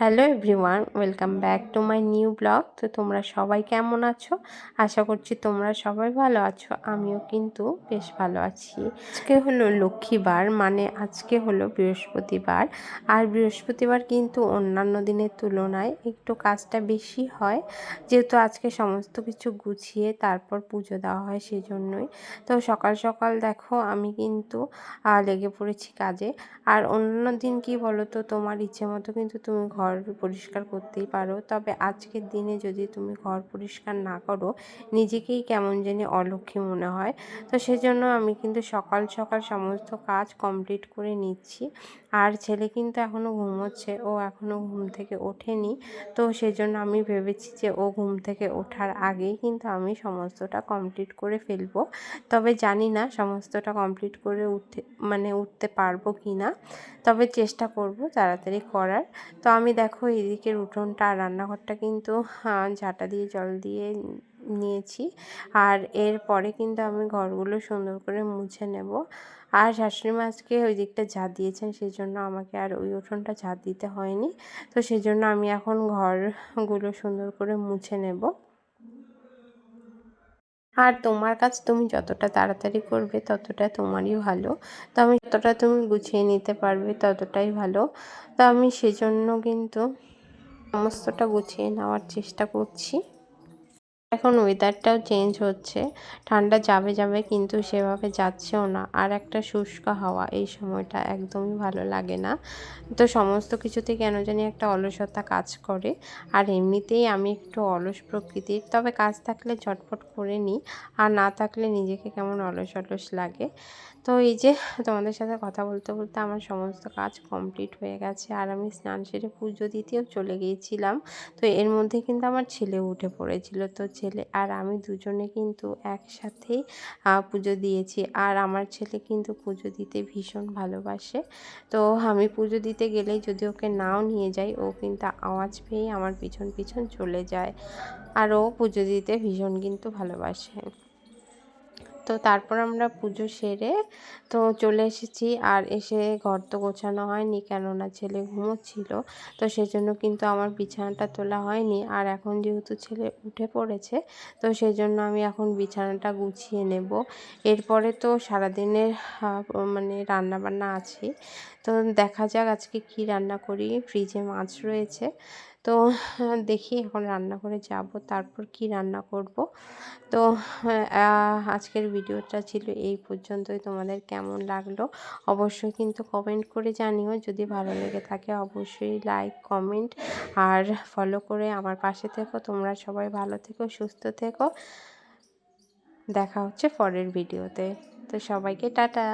Hello everyone welcome back to my new blog তো তোমরা সবাই কেমন আছো? আশা করছি তোমরা সবাই ভালো আছো, আমিও কিন্তু বেশ ভালো আছি। আজকে হলো লক্ষ্মীবার মানে আজকে হলো বৃহস্পতিবার। আর বৃহস্পতিবার কিন্তু অন্যান্য দিনের তুলনায় একটু কাজটা বেশি হয়, যেহেতু আজকে সমস্ত কিছু গুছিয়ে তারপর পুজো দেওয়া হয় সেই জন্যই তো সকাল সকাল দেখো আমি কিন্তু লেগে পড়েছি কাজে। আর অন্যান্য দিন কি বলো তো তোমার ইচ্ছে মতো কিন্তু তুমি ঘর ঘর পরিষ্কার করতেই পারো। তবে আজকের দিনে যদি তুমি ঘর পরিষ্কার না করো, নিজেকেই কেমন জানি অলক্ষী মনে হয়। তো সেজন্য আমি কিন্তু সকাল সকাল সমস্ত কাজ কমপ্লিট করে নিচ্ছি। আর ছেলে কিন্তু এখনও ঘুমোচ্ছে, ও এখনও ঘুম থেকে ওঠেনি। তো সেজন্য আমি ভেবেছি যে ও ঘুম থেকে ওঠার আগেই কিন্তু আমি সমস্তটা কমপ্লিট করে ফেলব। তবে জানি না সমস্তটা কমপ্লিট করে উঠতে মানে উঠতে পারব কি না তবে চেষ্টা করব তাড়াতাড়ি করার। তো আমি দেখো, এদিকের উঠোনটা আর রান্নাঘরটা কিন্তু ঝাঁটা দিয়ে, জল দিয়ে নিয়েছি। আর এরপরে কিন্তু আমি ঘরগুলো সুন্দর করে মুছে নেব। আর শাশুড়ি মাছকে ওই দিকটা ঝাঁট দিয়েছেন সেই জন্য আমাকে আর ওই উঠোনটা ঝাঁট দিতে হয়নি। তো সেই জন্য আমি এখন ঘরগুলো সুন্দর করে মুছে নেব। আর তোমার কাজ তুমি যতটা তাড়াতাড়ি করবে ততটা তোমারই ভালো। তো আমি যতটা তুমি গুছিয়ে নিতে পারবে ততটাই ভালো। তো আমি সেজন্য কিন্তু সমস্তটা গুছিয়ে নেওয়ার চেষ্টা করছি। এখন ওয়েদারটাও চেঞ্জ হচ্ছে। ঠান্ডা যাবে যাবে কিন্তু সেভাবে যাচ্ছেও না। আর একটা শুষ্ক হাওয়া এই সময়টা একদমই ভালো লাগে না। তো সমস্ত কিছুতে কেন জানি একটা অলসতা কাজ করে। আর এমনিতেই আমি একটু অলস প্রকৃতির। তবে কাজ থাকলে ঝটপট করে নিই আর না থাকলে নিজেকে কেমন অলস অলস লাগে। তো এই যে তোমাদের সাথে কথা বলতে বলতে আমার সমস্ত কাজ কমপ্লিট হয়ে গেছে। আর আমি স্নান সেরে পুজো দিতেও চলে গিয়েছিলাম। তো এর মধ্যে কিন্তু আমার ছেলে উঠে পড়েছিল। তো ছেলে আর আমি দুজনে কিন্তু একসাথেই পুজো দিয়েছি। আর আমার ছেলে কিন্তু পুজো দিতে ভীষণ ভালোবাসে। তো আমি পুজো দিতে গেলেই যদি ওকে নাও নিয়ে যাই, ও কিন্তু আওয়াজ পেয়েই আমার পিছন পিছন চলে যায়। আর ও পুজো দিতে ভীষণ কিন্তু ভালোবাসে। তো তারপর আমরা পুজো সেরে তো চলে এসেছি। আর এসে ঘর তো গোছানো হয়নি, কেননা ছেলে ঘুমোচ্ছিল। তো সেজন্য কিন্তু আমার বিছানাটা তোলা হয়নি। আর এখন যেহেতু ছেলে উঠে পড়েছে, তো সেই জন্য আমি এখন বিছানাটা গুছিয়ে নেব। এরপরে তো সারাদিনের মানে রান্না বান্না আছে তো দেখা যাক আজকে কি রান্না করি। ফ্রিজে মাছ রয়েছে। তো দেখি এখন রান্না করে যাব, তারপর কি রান্না করব। তো আজকের ভিডিওটা ছিল এই পর্যন্তই। তোমাদের কেমন লাগল অবশ্যই কিন্তু কমেন্ট করে জানিও। যদি ভালো লেগে থাকে অবশ্যই লাইক কমেন্ট আর ফলো করে আমার পাশে থেকো। তোমরা সবাই ভালো থেকো, সুস্থ থেকো। দেখা হচ্ছে পরের ভিডিওতে। তো সবাইকে টাটা।